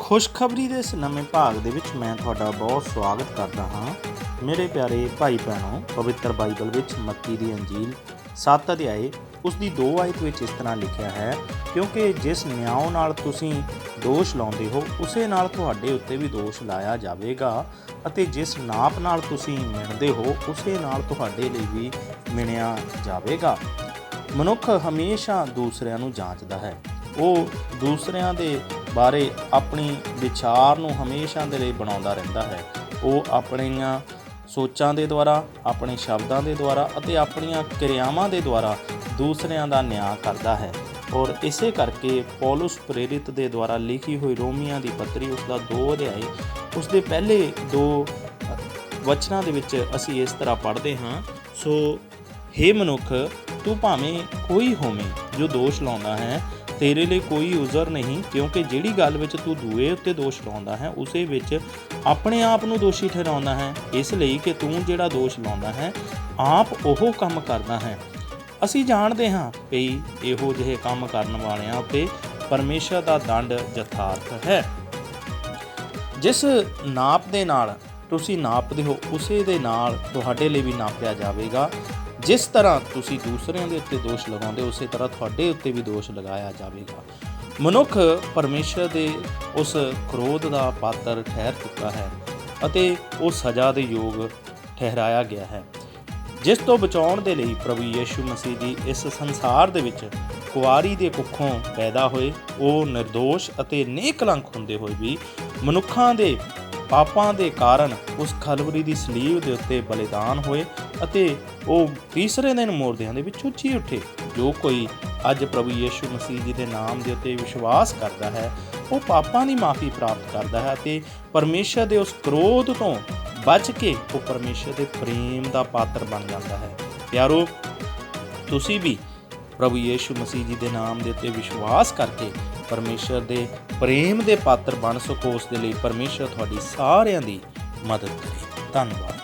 ਖੁਸ਼ਖਬਰੀ ਦੇ ਇਸ ਨਵੇਂ ਭਾਗ ਦੇ ਵਿੱਚ ਮੈਂ ਤੁਹਾਡਾ ਬਹੁਤ ਸਵਾਗਤ ਕਰਦਾ ਹਾਂ ਮੇਰੇ ਪਿਆਰੇ ਭਾਈ ਭੈਣੋ, ਪਵਿੱਤਰ ਬਾਈਬਲ ਵਿੱਚ ਮੱਤੀ ਦੀ ਅੰਜੀਲ 7 ਅਧਿਆਏ ਉਸ ਦੀ 2 ਆਇਤ ਵਿੱਚ ਇਸ ਤਰ੍ਹਾਂ ਲਿਖਿਆ ਹੈ, ਕਿਉਂਕਿ ਜਿਸ ਨਿਆਂ ਨਾਲ ਤੁਸੀਂ ਦੋਸ਼ ਲਾਉਂਦੇ ਹੋ, ਉਸੇ ਨਾਲ ਤੁਹਾਡੇ ਉੱਤੇ ਵੀ ਦੋਸ਼ ਲਾਇਆ ਜਾਵੇਗਾ। ਅਤੇ ਜਿਸ ਨਾਪ ਨਾਲ ਤੁਸੀਂ ਮਿਣਦੇ ਹੋ, ਉਸੇ ਨਾਲ ਤੁਹਾਡੇ ਲਈ ਵੀ ਮਿਣਿਆ ਜਾਵੇਗਾ। ਮਨੁੱਖ ਹਮੇਸ਼ਾ ਦੂਸਰਿਆਂ ਨੂੰ ਜਾਂਚਦਾ ਹੈ। ਉਹ ਦੂਸਰਿਆਂ ਦੇ ਬਾਰੇ ਆਪਣੀ ਵਿਚਾਰ ਨੂੰ ਹਮੇਸ਼ਾ ਦੇ ਲਈ ਬਣਾਉਂਦਾ ਰਹਿੰਦਾ ਹੈ। ਉਹ ਆਪਣੀਆਂ ਸੋਚਾਂ ਦੇ ਦੁਆਰਾ, ਆਪਣੇ ਸ਼ਬਦਾਂ ਦੇ ਦੁਆਰਾ ਅਤੇ ਆਪਣੀਆਂ ਕਿਰਿਆਵਾਂ ਦੇ ਦੁਆਰਾ ਦੂਸਰਿਆਂ ਦਾ ਨਿਆਂ ਕਰਦਾ ਹੈ। ਔਰ ਇਸੇ ਕਰਕੇ ਪੌਲਸ ਪ੍ਰੇਰਿਤ ਦੇ ਦੁਆਰਾ ਲਿਖੀ ਹੋਈ ਰੋਮੀਆਂ ਦੀ ਪੱਤਰੀ, ਉਸ ਦਾ 2 ਅਧਿਆਏ ਉਸ ਦੇ ਪਹਿਲੇ ਦੋ ਵਚਨਾਂ ਦੇ ਵਿੱਚ ਅਸੀਂ ਇਸ ਤਰ੍ਹਾਂ ਪੜ੍ਹਦੇ ਹਾਂ। ਸੋ, ਹੇ ਮਨੁੱਖ ਤੂੰ ਭਾਵੇਂ ਕੋਈ ਹੋਵੇਂ ਜੋ ਦੋਸ਼ ਲਾਉਂਦਾ ਹੈ, ਤੇਰੇ ਲਈ ਕੋਈ ਉਜ਼ਰ ਨਹੀਂ, ਕਿਉਂਕਿ ਜਿਹੜੀ ਗੱਲ ਵਿੱਚ ਤੂੰ ਦੂਏ ਉੱਤੇ ਦੋਸ਼ ਲਾਉਂਦਾ ਹੈ, ਉਸੇ ਵਿੱਚ ਆਪਣੇ ਆਪ ਨੂੰ ਦੋਸ਼ੀ ਠਹਿਰਾਉਂਦਾ ਹੈ। ਇਸ ਲਈ ਕਿ ਤੂੰ ਜਿਹੜਾ ਦੋਸ਼ ਲਾਉਂਦਾ ਹੈ, ਆਪ ਉਹ ਕੰਮ ਕਰਦਾ ਹੈ। ਅਸੀਂ ਜਾਣਦੇ ਹਾਂ ਵੀ ਇਹੋ ਜਿਹੇ ਕੰਮ ਕਰਨ ਵਾਲਿਆਂ ਉੱਤੇ ਪਰਮੇਸ਼ਰ ਦਾ ਦੰਡ ਯਥਾਰਥ ਹੈ। ਜਿਸ ਨਾਪ ਦੇ ਨਾਲ ਤੁਸੀਂ ਨਾਪਦੇ ਹੋ, ਉਸੇ ਦੇ ਨਾਲ ਤੁਹਾਡੇ ਲਈ ਵੀ ਨਾਪਿਆ ਜਾਵੇਗਾ। ਜਿਸ ਤਰ੍ਹਾਂ ਤੁਸੀਂ ਦੂਸਰਿਆਂ ਦੇ ਉੱਤੇ ਦੋਸ਼ ਲਗਾਉਂਦੇ ਹੋ, ਉਸੇ ਤਰ੍ਹਾਂ ਤੁਹਾਡੇ ਉੱਤੇ ਵੀ ਦੋਸ਼ ਲਗਾਇਆ ਜਾਵੇਗਾ। ਮਨੁੱਖ ਪਰਮੇਸ਼ਰ ਦੇ ਉਸ ਕ੍ਰੋਧ ਦਾ ਪਾਤਰ ਠਹਿਰ ਚੁੱਕਾ ਹੈ ਅਤੇ ਉਹ ਸਜ਼ਾ ਦੇ ਯੋਗ ਠਹਿਰਾਇਆ ਗਿਆ ਹੈ। ਜਿਸ ਤੋਂ ਬਚਾਉਣ ਦੇ ਲਈ ਪ੍ਰਭੂ ਯੀਸ਼ੂ ਮਸੀਹ ਜੀ ਇਸ ਸੰਸਾਰ ਦੇ ਵਿੱਚ ਕੁਆਰੀ ਦੇ ਕੁੱਖੋਂ ਪੈਦਾ ਹੋਏ ਉਹ નિર્ਦੋਸ਼ ਅਤੇ ਨੇਕਲੰਕ ਹੁੰਦੇ ਹੋਏ ਵੀ ਮਨੁੱਖਾਂ ਦੇ ਪਾਪਾਂ ਦੇ ਕਾਰਨ ਉਸ ਖਲਵਰੀ ਦੀ ਸਲੀਬ ਦੇ ਉੱਤੇ ਬਲੀਦਾਨ ਹੋਏ ਅਤੇ ਉਹ ਤੀਸਰੇ ਦਿਨ ਮੋਰਦਿਆਂ ਦੇ ਵਿੱਚ ਉੱਚੀ ਉੱਠੇ। ਜੋ ਕੋਈ ਅੱਜ ਪ੍ਰਭੂ ਯੀਸ਼ੂ ਮਸੀਹ ਜੀ ਦੇ ਨਾਮ ਦੇ ਉੱਤੇ ਵਿਸ਼ਵਾਸ ਕਰਦਾ ਹੈ, ਉਹ ਪਾਪਾਂ ਦੀ ਮਾਫੀ ਪ੍ਰਾਪਤ ਕਰਦਾ ਹੈ ਅਤੇ ਪਰਮੇਸ਼ਰ ਦੇ ਉਸ ਕ੍ਰੋਧ ਤੋਂ ਬਚ ਕੇ ਉਹ ਪਰਮੇਸ਼ਰ ਦੇ ਪ੍ਰੇਮ ਦਾ ਪਾਤਰ ਬਣ ਜਾਂਦਾ ਹੈ। ਪਿਆਰੋ, ਤੁਸੀਂ ਵੀ ਪ੍ਰਭੂ ਯੀਸ਼ੂ ਮਸੀਹ ਜੀ ਦੇ ਨਾਮ ਦੇ ਉੱਤੇ ਵਿਸ਼ਵਾਸ ਕਰਕੇ ਪਰਮੇਸ਼ਰ ਦੇ ਪ੍ਰੇਮ ਦੇ ਪਾਤਰ ਬਣ ਸਕੋ, ਉਸ ਦੇ ਲਈ ਪਰਮੇਸ਼ਰ ਤੁਹਾਡੀ ਸਾਰਿਆਂ ਦੀ ਮਦਦ ਕਰੇ। ਧੰਨਵਾਦ।